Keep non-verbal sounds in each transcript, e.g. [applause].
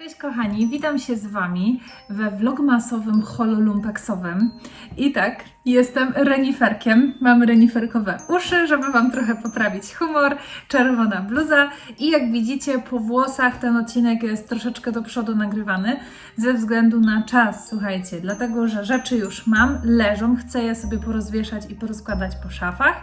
Cześć kochani, witam się z Wami we vlogmasowym holu lumpeksowym. I tak, jestem reniferkiem, mam reniferkowe uszy, żeby Wam trochę poprawić humor, czerwona bluza i jak widzicie po włosach ten odcinek jest troszeczkę do przodu nagrywany ze względu na czas, słuchajcie, dlatego że rzeczy już mam, leżą, chcę je sobie porozwieszać i porozkładać po szafach.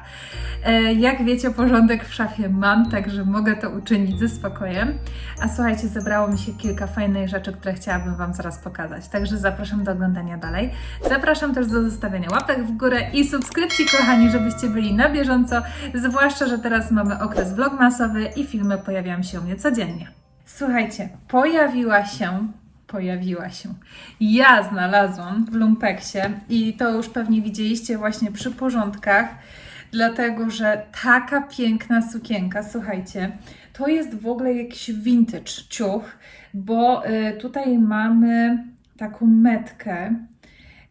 E, Jak wiecie, porządek w szafie mam, także mogę to uczynić ze spokojem. A słuchajcie, zebrało mi się kilka fajnych rzeczy, które chciałabym Wam zaraz pokazać. Także zapraszam do oglądania dalej. Zapraszam też do zostawienia łapek w górę i subskrypcji, kochani, żebyście byli na bieżąco. Zwłaszcza, że teraz mamy okres vlogmasowy i filmy pojawiają się u mnie codziennie. Słuchajcie, pojawiła się pojawiła się. Ja znalazłam w lumpeksie i to już pewnie widzieliście właśnie przy porządkach, dlatego że taka piękna sukienka, słuchajcie, to jest w ogóle jakiś vintage ciuch, bo y, tutaj mamy taką metkę,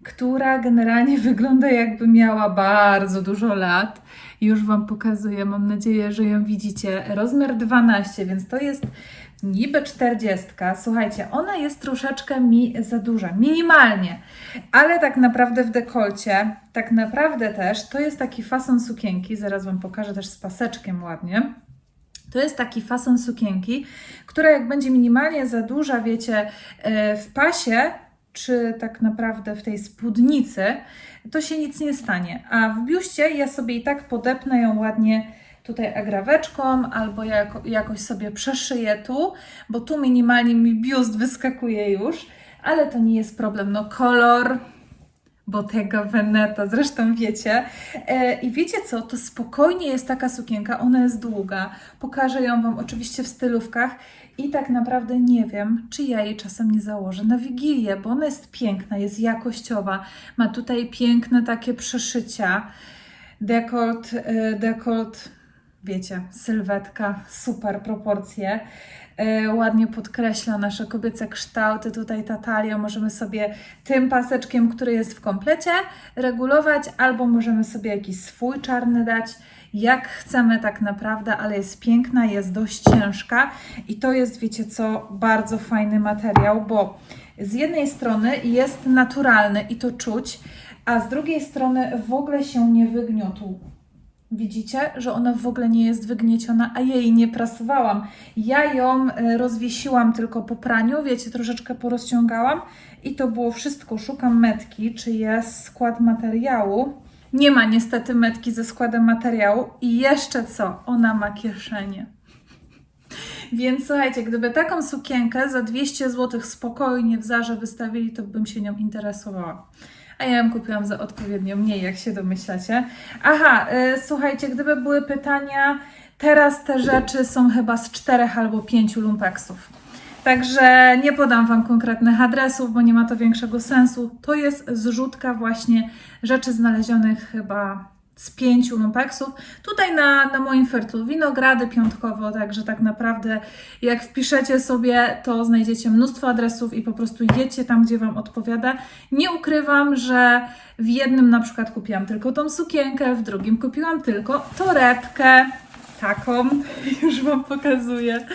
która generalnie [laughs] wygląda jakby miała bardzo dużo lat. Już Wam pokazuję, mam nadzieję, że ją widzicie. Rozmiar 12, więc to jest niby 40. Słuchajcie, ona jest troszeczkę mi za duża, minimalnie, ale tak naprawdę w dekolcie, tak naprawdę też to jest taki fason sukienki. Zaraz Wam pokażę też z paseczkiem ładnie. To jest taki fason sukienki, która jak będzie minimalnie za duża, wiecie, e, w pasie, czy tak naprawdę w tej spódnicy, to się nic nie stanie. A w biuście ja sobie i tak podepnę ją ładnie tutaj agraweczką, albo jako, jakoś sobie przeszyję tu, bo tu minimalnie mi biust wyskakuje już, ale to nie jest problem. No kolor, Bottega Veneta, zresztą wiecie. E, I wiecie co, to spokojnie jest taka sukienka, ona jest długa. Pokażę ją Wam oczywiście w stylówkach i tak naprawdę nie wiem, czy ja jej czasem nie założę na Wigilię, bo ona jest piękna, jest jakościowa, ma tutaj piękne takie przeszycia, dekolt, e, dekolt, wiecie, sylwetka, super proporcje. E, ładnie podkreśla nasze kobiece kształty. Tutaj ta talia możemy sobie tym paseczkiem, który jest w komplecie, regulować, albo możemy sobie jakiś swój czarny dać, jak chcemy tak naprawdę, ale jest piękna, jest dość ciężka i to jest, wiecie co, bardzo fajny materiał, bo z jednej strony jest naturalny i to czuć, a z drugiej strony w ogóle się nie wygniotł. Widzicie, że ona w ogóle nie jest wygnieciona, a jej nie prasowałam. Ja ją e, rozwiesiłam tylko po praniu, wiecie, troszeczkę porozciągałam i to było wszystko. Szukam metki, czy jest skład materiału. Nie ma niestety metki ze składem materiału i jeszcze co? Ona ma kieszenie. Więc słuchajcie, gdyby taką sukienkę za 200 zł spokojnie w Zarze wystawili, to bym się nią interesowała. A ja ją kupiłam za odpowiednio mniej, jak się domyślacie. Aha, y, słuchajcie, gdyby były pytania, teraz te rzeczy są chyba z czterech albo pięciu lumpeksów. Także nie podam Wam konkretnych adresów, bo nie ma to większego sensu. To jest zrzutka właśnie rzeczy znalezionych chyba z pięciu lumpeksów. Tutaj na, na moim fertlu winogrady piątkowo, także tak naprawdę jak wpiszecie sobie, to znajdziecie mnóstwo adresów i po prostu jedźcie tam, gdzie Wam odpowiada. Nie ukrywam, że w jednym na przykład kupiłam tylko tą sukienkę, w drugim kupiłam tylko torebkę. Taką, [laughs] już Wam pokazuję.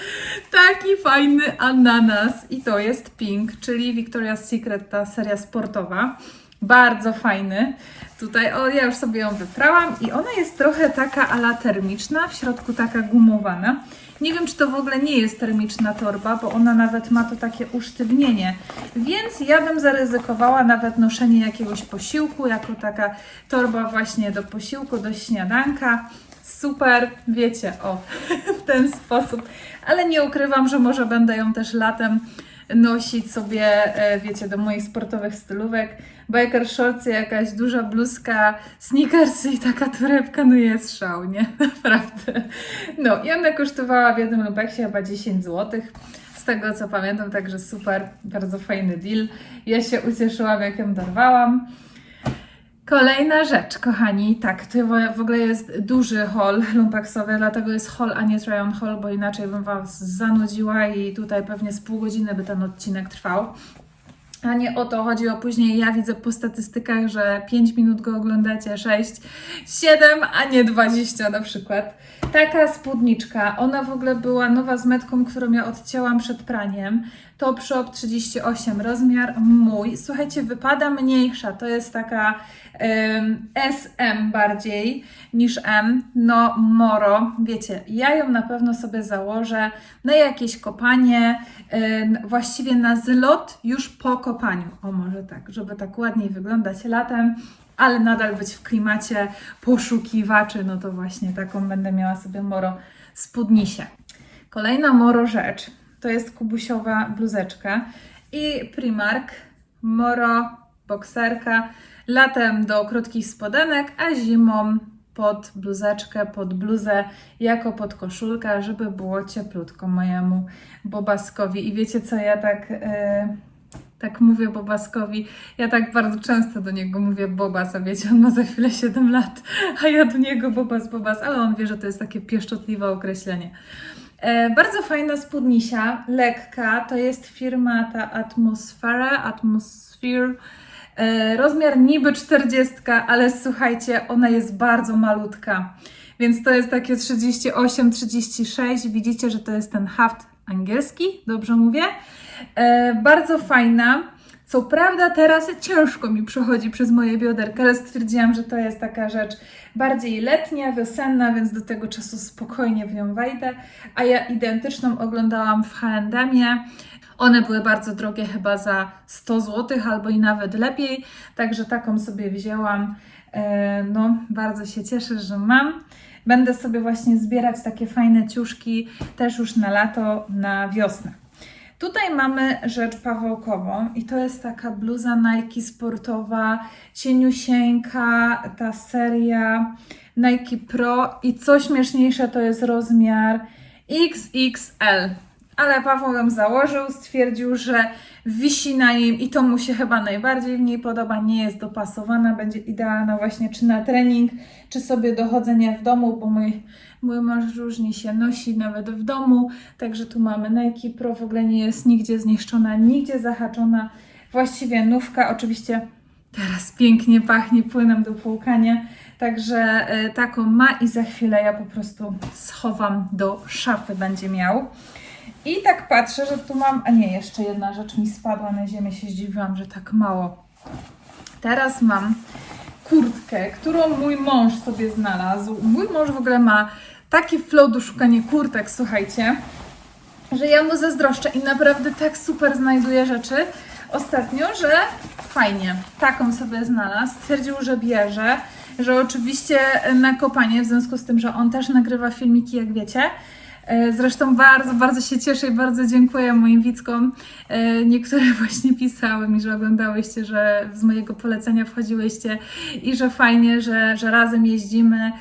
Taki fajny ananas i to jest Pink, czyli Victoria's Secret, ta seria sportowa. Bardzo fajny. Tutaj, o, ja już sobie ją wyprałam i ona jest trochę taka ala termiczna, w środku taka gumowana. Nie wiem, czy to w ogóle nie jest termiczna torba, bo ona nawet ma to takie usztywnienie. Więc ja bym zaryzykowała nawet noszenie jakiegoś posiłku, jako taka torba właśnie do posiłku, do śniadanka. Super, wiecie, o, [laughs] w ten sposób. Ale nie ukrywam, że może będę ją też latem nosić sobie, e, wiecie, do moich sportowych stylówek. Biker shortsy, jakaś duża bluzka, sneakersy i taka torebka, no jest szał, nie? [laughs] Naprawdę. No i ona kosztowała w jednym lubeksie chyba 10 zł. Z tego co pamiętam, także super, bardzo fajny deal. Ja się ucieszyłam, jak ją dorwałam. Kolejna rzecz, kochani, tak, to w ogóle jest duży haul lumpeksowy, dlatego jest haul, a nie try on haul, bo inaczej bym Was zanudziła i tutaj pewnie z pół godziny by ten odcinek trwał. A nie o to chodzi, o później ja widzę po statystykach, że 5 minut go oglądacie, 6, 7, a nie 20 na przykład. Taka spódniczka, ona w ogóle była nowa z metką, którą ja odcięłam przed praniem. Top Shop 38 rozmiar mój. Słuchajcie, wypada mniejsza, to jest taka em, SM bardziej niż M. No Moro, wiecie, ja ją na pewno sobie założę na jakieś kopanie, em, właściwie na zlot już po kopaniu. O może tak, żeby tak ładniej wyglądać latem ale nadal być w klimacie poszukiwaczy, no to właśnie taką będę miała sobie moro spódnisie. Kolejna moro rzecz to jest kubusiowa bluzeczka i Primark moro bokserka latem do krótkich spodenek, a zimą pod bluzeczkę, pod bluzę, jako pod koszulkę, żeby było cieplutko mojemu bobaskowi. I wiecie co, ja tak... Yy tak mówię Bobaskowi. Ja tak bardzo często do niego mówię Bobas, a wiecie, on ma za chwilę 7 lat, a ja do niego Bobas, Bobas, ale on wie, że to jest takie pieszczotliwe określenie. E, bardzo fajna spódnisia, lekka, to jest firma ta Atmosfera, Atmosphere. E, rozmiar niby 40, ale słuchajcie, ona jest bardzo malutka. Więc to jest takie 38-36. Widzicie, że to jest ten haft angielski, dobrze mówię? E, bardzo fajna. Co prawda teraz ciężko mi przechodzi przez moje bioderka, ale stwierdziłam, że to jest taka rzecz bardziej letnia, wiosenna, więc do tego czasu spokojnie w nią wejdę. A ja identyczną oglądałam w H&M-ie. One były bardzo drogie, chyba za 100 zł albo i nawet lepiej, także taką sobie wzięłam. E, No, bardzo się cieszę, że mam. Będę sobie właśnie zbierać takie fajne ciuszki też już na lato, na wiosnę. Tutaj mamy rzecz pawełkową i to jest taka bluza Nike sportowa, cieniusieńka, ta seria Nike Pro i co śmieszniejsze to jest rozmiar XXL. Ale Paweł ją założył, stwierdził, że wisi na nim i to mu się chyba najbardziej w niej podoba, nie jest dopasowana, będzie idealna właśnie czy na trening, czy sobie do chodzenia w domu, bo mój, mój mąż różnie się nosi nawet w domu, także tu mamy Nike Pro, w ogóle nie jest nigdzie zniszczona, nigdzie zahaczona, właściwie nówka, oczywiście teraz pięknie pachnie płynem do płukania, także y, taką ma i za chwilę ja po prostu schowam do szafy, będzie miał. I tak patrzę, że tu mam. A nie, jeszcze jedna rzecz mi spadła na ziemię, się zdziwiłam, że tak mało. Teraz mam kurtkę, którą mój mąż sobie znalazł. Mój mąż w ogóle ma taki flow do szukania kurtek, słuchajcie, że ja mu zazdroszczę i naprawdę tak super znajduje rzeczy ostatnio, że fajnie. Taką sobie znalazł. Stwierdził, że bierze, że oczywiście na kopanie, w związku z tym, że on też nagrywa filmiki, jak wiecie. E, Zresztą bardzo, bardzo się cieszę i bardzo dziękuję moim widzkom. E, Niektóre [laughs] właśnie pisały mi, że oglądałyście, że z mojego polecenia wchodziłyście i że fajnie, że, że razem jeździmy.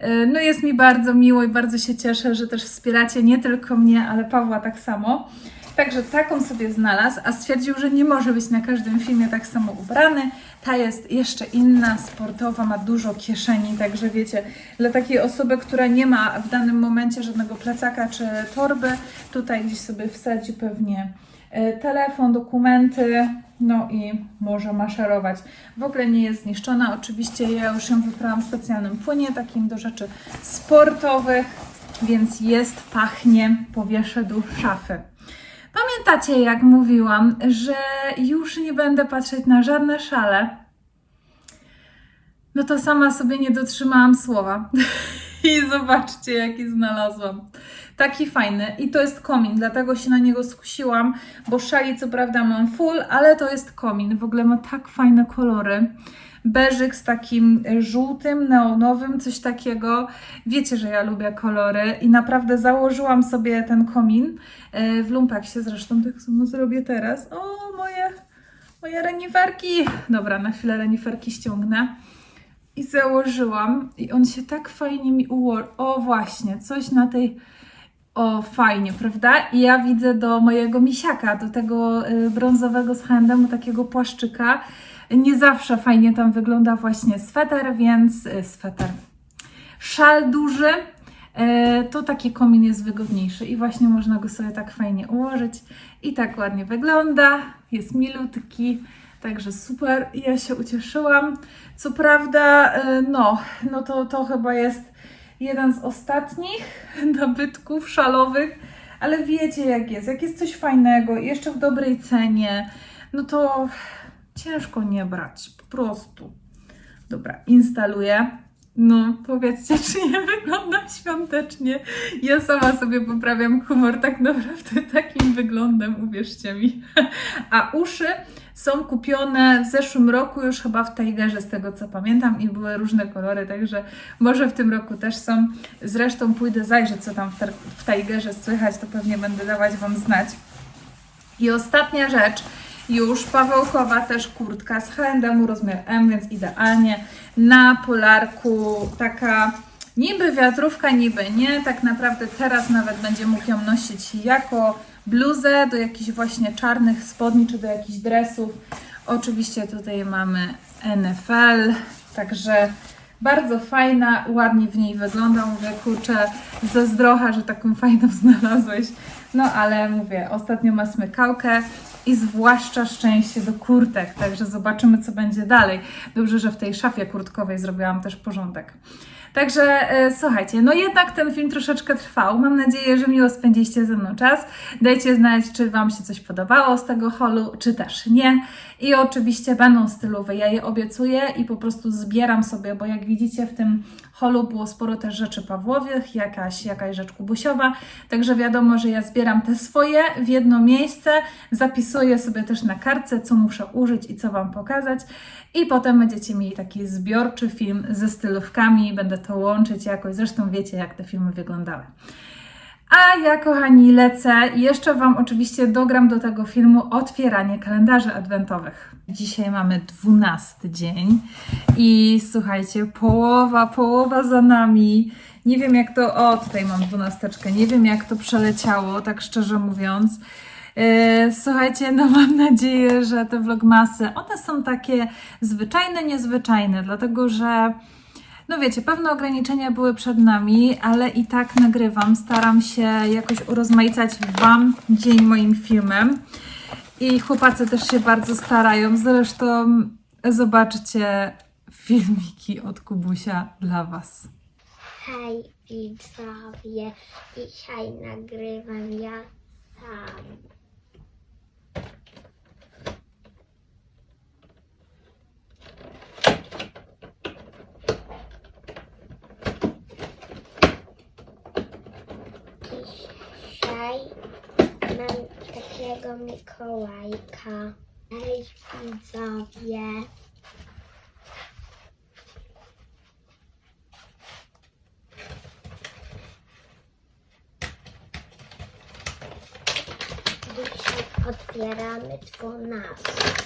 E, No jest mi bardzo miło i bardzo się cieszę, że też wspieracie nie tylko mnie, ale Pawła tak samo. Także taką sobie znalazł, a stwierdził, że nie może być na każdym filmie tak samo ubrany. Ta jest jeszcze inna, sportowa, ma dużo kieszeni, także wiecie, dla takiej osoby, która nie ma w danym momencie żadnego plecaka czy torby, tutaj gdzieś sobie wsadzi pewnie telefon, dokumenty, no i może maszerować. W ogóle nie jest zniszczona, oczywiście ja już ją wyprałam w specjalnym płynie, takim do rzeczy sportowych, więc jest, pachnie, powieszę do szafy. Pamiętacie, jak mówiłam, że już nie będę patrzeć na żadne szale? No to sama sobie nie dotrzymałam słowa. [laughs] I zobaczcie, jaki znalazłam. Taki fajny. I to jest komin, dlatego się na niego skusiłam, bo szali co prawda mam full, ale to jest komin. W ogóle ma tak fajne kolory. Beżyk z takim żółtym, neonowym, coś takiego. Wiecie, że ja lubię kolory i naprawdę założyłam sobie ten komin e, w lumpeksie. Zresztą tak samo zrobię teraz. O, moje, moje reniferki. Dobra, na chwilę reniferki ściągnę i założyłam i on się tak fajnie mi ułożył. O właśnie, coś na tej... O, fajnie, prawda? I ja widzę do mojego misiaka, do tego y, brązowego z H&M, takiego płaszczyka. Nie zawsze fajnie tam wygląda właśnie sweter, więc y, sweter. Szal duży, y, to taki komin jest wygodniejszy i właśnie można go sobie tak fajnie ułożyć i tak ładnie wygląda. Jest milutki. Także super, ja się ucieszyłam. Co prawda, y, no, no to, to chyba jest jeden z ostatnich [laughs] nabytków szalowych, Ale wiecie jak jest, jak jest coś fajnego jeszcze w dobrej cenie, no to ciężko nie brać, po prostu. Dobra, instaluję. No, powiedzcie, [laughs] czy nie wygląda świątecznie? Ja sama sobie poprawiam humor tak naprawdę takim wyglądem, uwierzcie mi. [laughs] A uszy są kupione w zeszłym roku już chyba w Tigerze, z tego co pamiętam, i były różne kolory, także może w tym roku też są. Zresztą pójdę zajrzeć, co tam w, Tigerze słychać, to pewnie będę dawać Wam znać. I ostatnia rzecz, już Pawełkowa też kurtka z H&M, rozmiar M, więc idealnie. Na polarku taka niby wiatrówka, niby nie. Tak naprawdę teraz nawet będzie mógł ją nosić jako bluzę do jakichś właśnie czarnych spodni, czy do jakichś dresów. Oczywiście tutaj mamy NFL, także bardzo fajna, ładnie w niej wygląda. Mówię, kurczę, zazdrocha, że taką fajną [laughs] znalazłeś. No ale mówię, ostatnio ma smykałkę i zwłaszcza szczęście do kurtek, także zobaczymy, co będzie dalej. Dobrze, że w tej szafie kurtkowej zrobiłam też porządek. Także e, słuchajcie, no jednak ten film troszeczkę trwał. Mam nadzieję, że miło spędziliście ze mną czas. Dajcie znać, czy Wam się coś podobało z tego holu, czy też nie. I oczywiście będą stylowe, ja je obiecuję i po prostu zbieram sobie, bo jak widzicie w tym holu było sporo też rzeczy Pawłowych, jakaś, jakaś rzecz Kubusiowa, także wiadomo, że ja zbieram te swoje w jedno miejsce, zapisuję sobie też na kartce, co muszę użyć i co Wam pokazać i potem będziecie mieli taki zbiorczy film ze stylówkami, będę to łączyć jakoś, zresztą wiecie jak te filmy wyglądały. A ja, kochani, lecę i jeszcze Wam oczywiście dogram do tego filmu otwieranie kalendarzy adwentowych. Dzisiaj mamy 12 dzień i słuchajcie, połowa, połowa za nami. Nie wiem jak to, o tutaj mam dwunasteczkę, nie wiem jak to przeleciało, tak szczerze mówiąc. Yy, Słuchajcie, no mam nadzieję, że te vlogmasy, one są takie zwyczajne, niezwyczajne, dlatego że no wiecie, pewne ograniczenia były przed nami, ale i tak nagrywam. Staram się jakoś urozmaicać Wam dzień moim filmem. I chłopacy też się bardzo starają. Zresztą zobaczcie filmiki od Kubusia dla Was. Hej widzowie, dzisiaj nagrywam ja sam. Dzisiaj mam takiego Mikołajka. Hej widzowie. Dzisiaj otwieramy dwunastkę.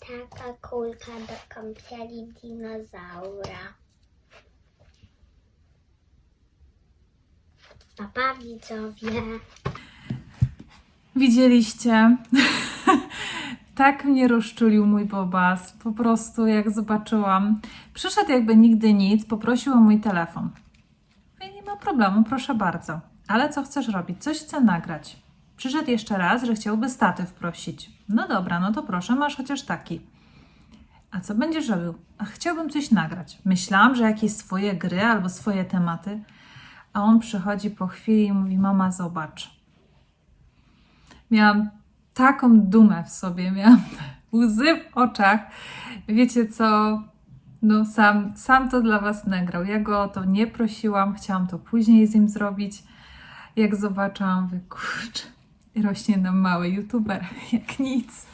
Taka kulka do kąpieli dinozaura. Papa widzowie. Widzieliście? [laughs] tak mnie rozczulił mój Bobas. Po prostu jak zobaczyłam. Przyszedł jakby nigdy nic, poprosił o mój telefon. Mówię, nie ma problemu, proszę bardzo. Ale co chcesz robić? Coś chcę nagrać. Przyszedł jeszcze raz, że chciałby statyw prosić. No dobra, no to proszę, masz chociaż taki. A co będziesz robił? A chciałbym coś nagrać. Myślałam, że jakieś swoje gry albo swoje tematy. A on przychodzi po chwili i mówi: Mama, zobacz. Miałam taką dumę w sobie, miałam [laughs] łzy w oczach. Wiecie co? No, sam, sam to dla Was nagrał. Ja go o to nie prosiłam, chciałam to później z nim zrobić. Jak zobaczyłam, mówię, kurczę, rośnie nam mały youtuber, [laughs] jak nic.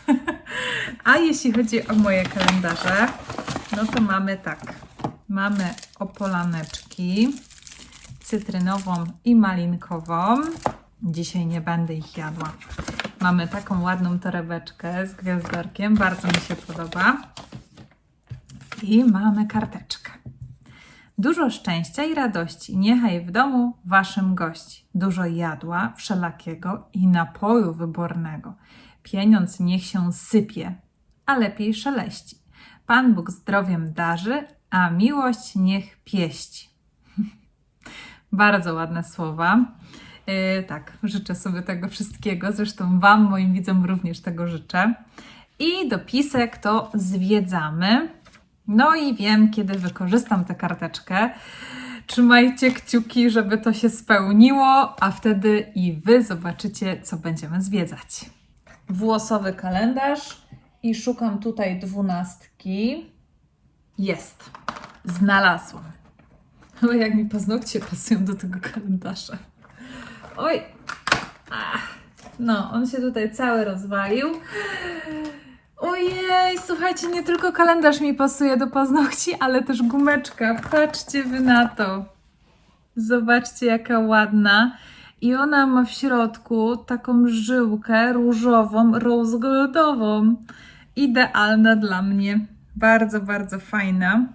A jeśli chodzi o moje kalendarze, no to mamy tak. Mamy opolaneczki cytrynową i malinkową. Dzisiaj nie będę ich jadła. Mamy taką ładną torebeczkę z gwiazdorkiem, bardzo mi się podoba. I mamy karteczkę. Dużo szczęścia i radości niechaj w domu waszym gości. Dużo jadła wszelakiego i napoju wybornego. Pieniądz niech się sypie, a lepiej szeleści. Pan Bóg zdrowiem darzy, a miłość niech pieści. [laughs] Bardzo ładne słowa. Yy, tak, życzę sobie tego wszystkiego. Zresztą Wam, moim widzom, również tego życzę. I dopisek to zwiedzamy. No i wiem, kiedy wykorzystam tę karteczkę. Trzymajcie kciuki, żeby to się spełniło, a wtedy i Wy zobaczycie, co będziemy zwiedzać. Włosowy kalendarz i szukam tutaj dwunastki. Jest. Znalazłam. Ale jak mi paznokcie pasują do tego kalendarza. Oj. Ach. No, on się tutaj cały rozwalił. Ojej, słuchajcie, nie tylko kalendarz mi pasuje do paznokci, ale też gumeczka. Patrzcie wy na to. Zobaczcie, jaka ładna. I ona ma w środku taką żyłkę różową, rose goldową. Idealna dla mnie. Bardzo, bardzo fajna.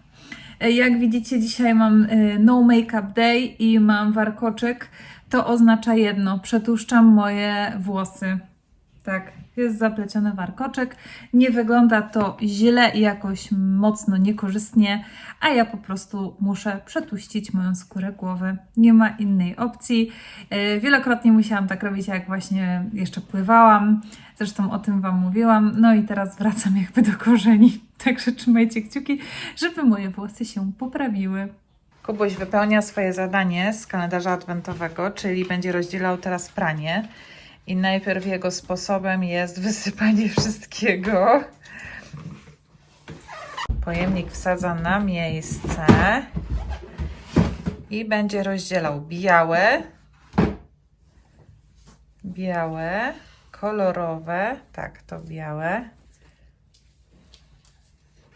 E, Jak widzicie, dzisiaj mam e, no make-up day i mam warkoczyk. To oznacza jedno: przetłuszczam moje włosy. Tak, jest zapleciony warkoczek. Nie wygląda to źle i jakoś mocno niekorzystnie, a ja po prostu muszę przetłuścić moją skórę głowy. Nie ma innej opcji. E, Wielokrotnie musiałam tak robić, jak właśnie jeszcze pływałam. Zresztą o tym Wam mówiłam. No i teraz wracam jakby do korzeni. [laughs] Także trzymajcie kciuki, żeby moje włosy się poprawiły. Kubuś wypełnia swoje zadanie z kalendarza adwentowego, czyli będzie rozdzielał teraz pranie. I najpierw jego sposobem jest wysypanie [laughs] wszystkiego. Pojemnik wsadza na miejsce i będzie rozdzielał białe, białe, kolorowe, tak, to białe.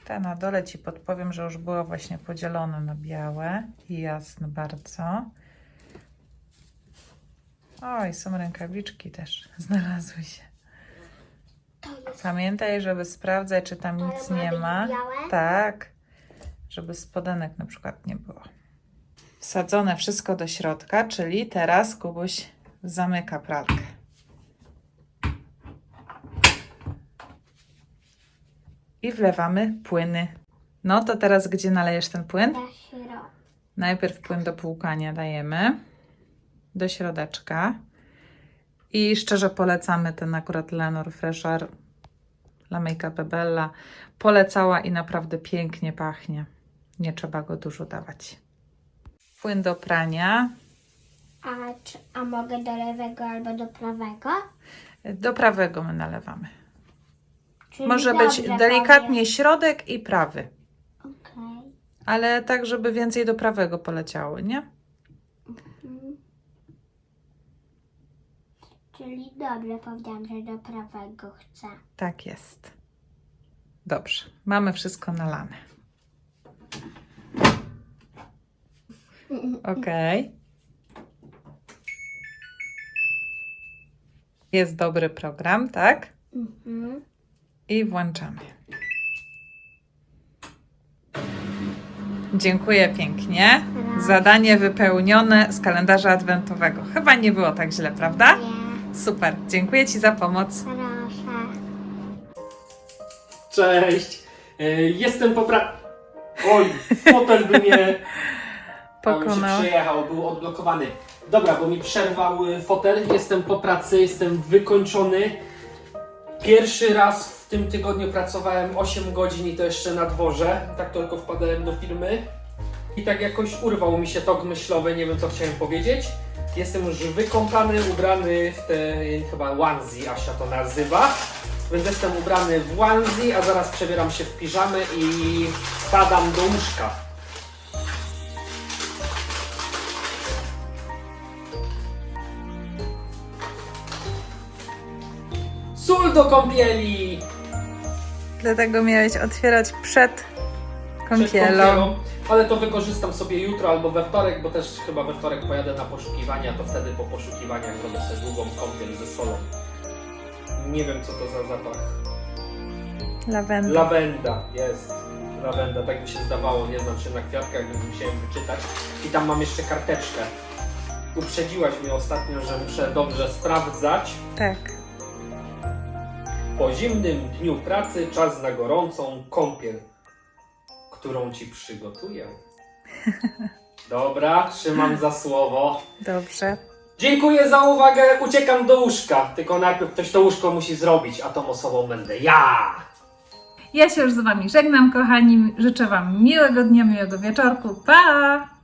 Te na dole Ci podpowiem, że już było właśnie podzielone na białe i jasne bardzo. Oj, są rękawiczki też, [laughs] znalazły się. To jest Pamiętaj, żeby sprawdzać, czy tam Ale nic ma nie być ma. białe? Tak, żeby spodenek na przykład nie było. Wsadzone wszystko do środka, czyli teraz Kubuś zamyka pralkę. I wlewamy płyny. No to teraz gdzie nalejesz ten płyn? na. Najpierw płyn do płukania dajemy do środeczka. I szczerze polecamy ten akurat Lenor Fresher La Make-up Bella. Polecała i naprawdę pięknie pachnie. Nie trzeba go dużo dawać. Płyn do prania. A, czy, a mogę do lewego albo do prawego? Do prawego my nalewamy. Czyli Może być dobrze delikatnie środek i prawy. Okej. Ale tak, żeby więcej do prawego poleciały, nie? Czyli dobrze powiedziałam, że do prawego chcę. Tak jest. Dobrze. Mamy wszystko nalane. [laughs] Okej. Jest dobry program, tak? Mhm. I włączamy. Dziękuję pięknie. Zadanie wypełnione z kalendarza adwentowego. Chyba nie było tak źle, prawda? Nie, Super. Dziękuję Ci za pomoc. proszę. Cześć. E, Jestem po pra... Oj, fotel by mnie a, mi się Pokonał. przejechał, był odblokowany. Dobra, bo mi przerwał y, fotel. Jestem po pracy, jestem wykończony. Pierwszy raz w tym tygodniu pracowałem 8 godzin i to jeszcze na dworze. Tak tylko wpadałem do firmy. I tak jakoś urwał mi się tok myślowy, nie wiem co chciałem powiedzieć. Jestem już wykąpany, ubrany w te chyba onesie, Asia to nazywa. Więc jestem ubrany w onesie, a zaraz przebieram się w piżamy i padam do łóżka. Sól do kąpieli! Dlatego miałeś otwierać przed Przed kąpielą. Ale to wykorzystam sobie jutro albo we wtorek, bo też chyba we wtorek pojadę na poszukiwania, to wtedy po poszukiwaniach robię sobie długą kąpiel ze solą. Nie wiem co to za zapach. Lawenda. Lawenda, jest. Lawenda, tak mi się zdawało, nie znam się na kwiatkach, więc musiałem wyczytać. I tam mam jeszcze karteczkę. Uprzedziłaś mnie ostatnio, że muszę dobrze sprawdzać. Tak. Po zimnym dniu pracy czas na gorącą kąpiel, którą ci przygotuję. [laughs] Dobra, trzymam za słowo. Dobrze. Dziękuję za uwagę, uciekam do łóżka. Tylko najpierw ktoś to łóżko musi zrobić, a tą osobą będę ja. Ja się już z Wami żegnam, kochani. Życzę Wam miłego dnia, miłego wieczorku. Pa!